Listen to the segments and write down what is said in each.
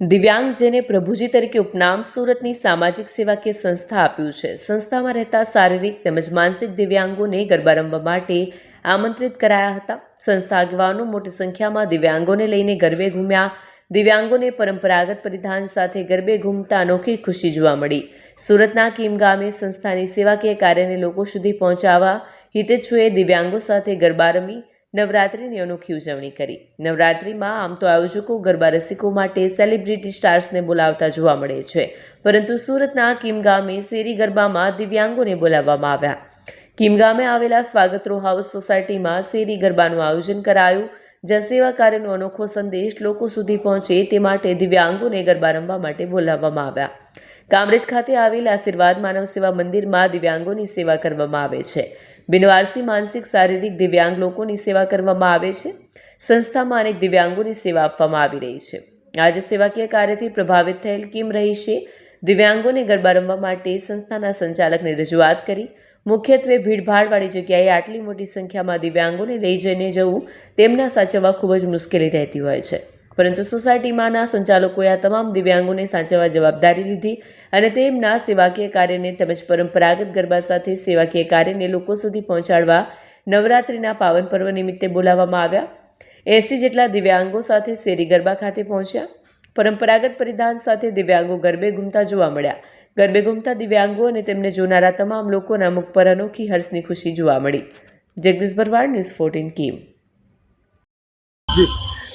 દિવ્યાંગજને પ્રભુજી તરીકે ઉપનામ સુરતની સામાજિક સેવાકીય સંસ્થા આપ્યું છે. સંસ્થામાં રહેતા શારીરિક તેમજ માનસિક દિવ્યાંગોને ગરબા રમવા માટે આમંત્રિત કરાયા હતા. સંસ્થા આગેવાનો મોટી સંખ્યામાં દિવ્યાંગોને લઈને ગરબે ઘૂમ્યા. દિવ્યાંગોને પરંપરાગત પરિધાન સાથે ગરબે ઘૂમતા અનોખી ખુશી જોવા મળી. સુરતના કીમ ગામે સંસ્થાની સેવાકીય કાર્યને લોકો સુધી પહોંચાડવા હિતેચ્છુએ દિવ્યાંગો સાથે ગરબા રમી નવરાત્રિની અનોખી ઉજવણી કરી. નવરાત્રિમાં આમ તો આયોજકો, ગરબા રસિકો માટે સેલિબ્રિટી સ્ટાર્સને બોલાવતા જોવા મળે છે. પરંતુ સુરતના કિમ ગામે શેરી ગરબામાં દિવ્યાંગોને બોલાવવામાં આવ્યા. કિમ ગામે આવેલા સ્વાગત રો હાઉસ સોસાયટીમાં શેરી ગરબાનું આયોજન કરાયું. જ્યાં સેવા કાર્યનો અનોખો સંદેશ લોકો સુધી પહોંચે તે માટે દિવ્યાંગોને ગરબા રમવા માટે બોલાવવામાં આવ્યા. કામરેજ ખાતે આવેલ આશીર્વાદ માનવ સેવા મંદિરમાં દિવ્યાંગોની સેવા કરવામાં આવે છે. બિનવારસી માનસિક શારીરિક દિવ્યાંગ લોકોની સેવા કરવામાં આવે છે. સંસ્થામાં અનેક દિવ્યાંગોની સેવા આપવામાં આવી રહી છે. આજે સેવાકીય કાર્યથી પ્રભાવિત થયેલ કિમ રહીશે દિવ્યાંગોને ગરબા રમવા માટે સંસ્થાના સંચાલકને રજૂઆત કરી. મુખ્યત્વે ભીડભાડવાળી જગ્યાએ આટલી મોટી સંખ્યામાં દિવ્યાંગોને લઈ જઈને જવું તેમના સાચવવા ખૂબ જ મુશ્કેલી રહેતી હોય છે. પરંતુ સોસાયટીમાંના સંચાલકોએ આ તમામ દિવ્યાંગોને સાચવવા જવાબદારી લીધી અને તેમના સેવાકીય કાર્યને તેમજ પરંપરાગત ગરબા સાથે સેવાકીય કાર્યને લોકો સુધી પહોંચાડવા નવરાત્રિના પાવન પર્વ નિમિત્તે બોલાવવામાં આવ્યા. એસી જેટલા દિવ્યાંગો સાથે શેરી ગરબા ખાતે પહોંચ્યા. પરંપરાગત પરિધાન સાથે દિવ્યાંગો ગરબે ઘૂમતા જોવા મળ્યા. ગરબે ઘૂમતા દિવ્યાંગો અને તેમને જોનારા તમામ લોકોના મુખ પર અનોખી હર્ષની ખુશી જોવા મળી. Jagdish Bharwad, news fourteen Kim.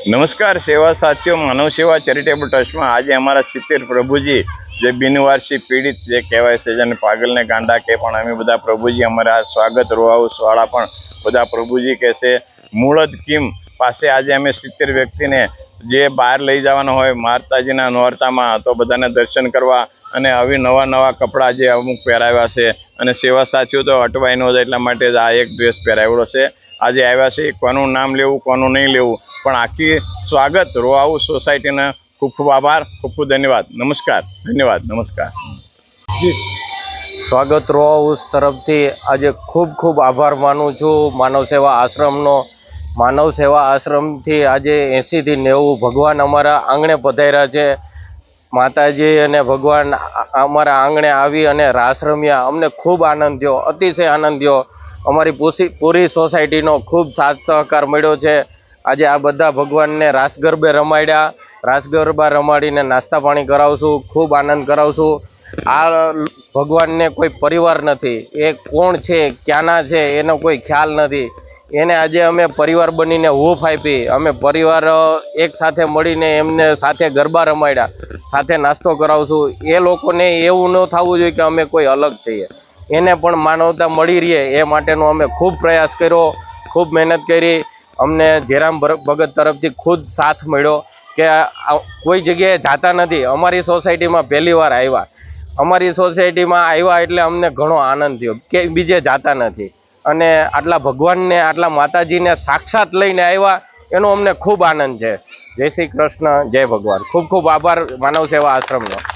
નમસ્કાર સેવા સાથીઓ, માનવ સેવા ચેરિટેબલ ટ્રસ્ટમાં આજે અમારા સિત્તેર પ્રભુજી, જે બિનવારસી પીડિત જે કહેવાય છે, જેને પાગલને ગાંડા કે પણ અમે બધા પ્રભુજી, અમારા સ્વાગત રો હાઉસવાળા પણ બધા પ્રભુજી કહે છે. મૂળદ કિમ પાસે આજે અમે સિત્તેર વ્યક્તિને જે બહાર લઈ જવાના હોય, માતાજીના નોરતામાં, તો બધાને દર્શન કરવા અને આવી નવા નવા કપડાં જે અમુક પહેરાવ્યા છે. અને સેવા સાથીઓ તો અટવાઈ ન જાય એટલા માટે જ આ એક ડ્રેસ પહેરાવ્યો છે. આજે આવ્યા છે, કોનું નામ લેવું, કોનું નહીં લેવું. પણ આખી સ્વાગત રો સોસાયટીને ખૂબ ખૂબ આભાર, ખૂબ ખૂબ ધન્યવાદ. નમસ્કાર. ધન્યવાદ. નમસ્કાર. સ્વાગત રો તરફથી આજે ખૂબ ખૂબ આભાર માનું છું. માનવ સેવા આશ્રમનો, માનવ સેવા આશ્રમથી આજે એંશીથી નેવું ભગવાન અમારા આંગણે પધાર્યા છે. માતાજી અને ભગવાન અમારા આંગણે આવી અને રાસ રમ્યા. અમને ખૂબ આનંદ થયો, અતિશય આનંદ થયો. અમારી પૂસી પૂરી સોસાયટીનો ખૂબ સાથ સહકાર મળ્યો છે. આજે આ બધા ભગવાનને રાસ ગરબે રમાડ્યા. રાસ ગરબા રમાડીને નાસ્તા પાણી કરાવશું, ખૂબ આનંદ કરાવશું. આ ભગવાનને કોઈ પરિવાર નથી. એ કોણ છે, ક્યાંના છે, એનો કોઈ ખ્યાલ નથી. એને આજે અમે પરિવાર બનીને હૂફ આપી. અમે પરિવાર એક સાથે મળીને એમને સાથે ગરબા રમાડ્યા. સાથે નાસ્તો કરાવશું. એ લોકોને એવું ન થવું જોઈએ કે અમે કોઈ અલગ છીએ. એને પણ માનવતા મળી રહે એ માટેનો અમે ખૂબ પ્રયાસ કર્યો, ખૂબ મહેનત કરી. અમને ભર- ભગત તરફથી ખુદ સાથ મળ્યો કે કોઈ જગ્યાએ જાતા નથી. અમારી સોસાયટીમાં પહેલી વાર આવ્યા. અમારી સોસાયટીમાં આવ્યા એટલે અમને ઘણો આનંદ થયો કે બીજે જાતા નથી. અને આટલા ભગવાનને, આટલા માતાજીને સાક્ષાત લઈને આવ્યા, એનો અમને ખૂબ આનંદ છે. જય શ્રી કૃષ્ણ, જય ભગવાન. ખૂબ ખૂબ આભાર માનવ સેવા આશ્રમનો.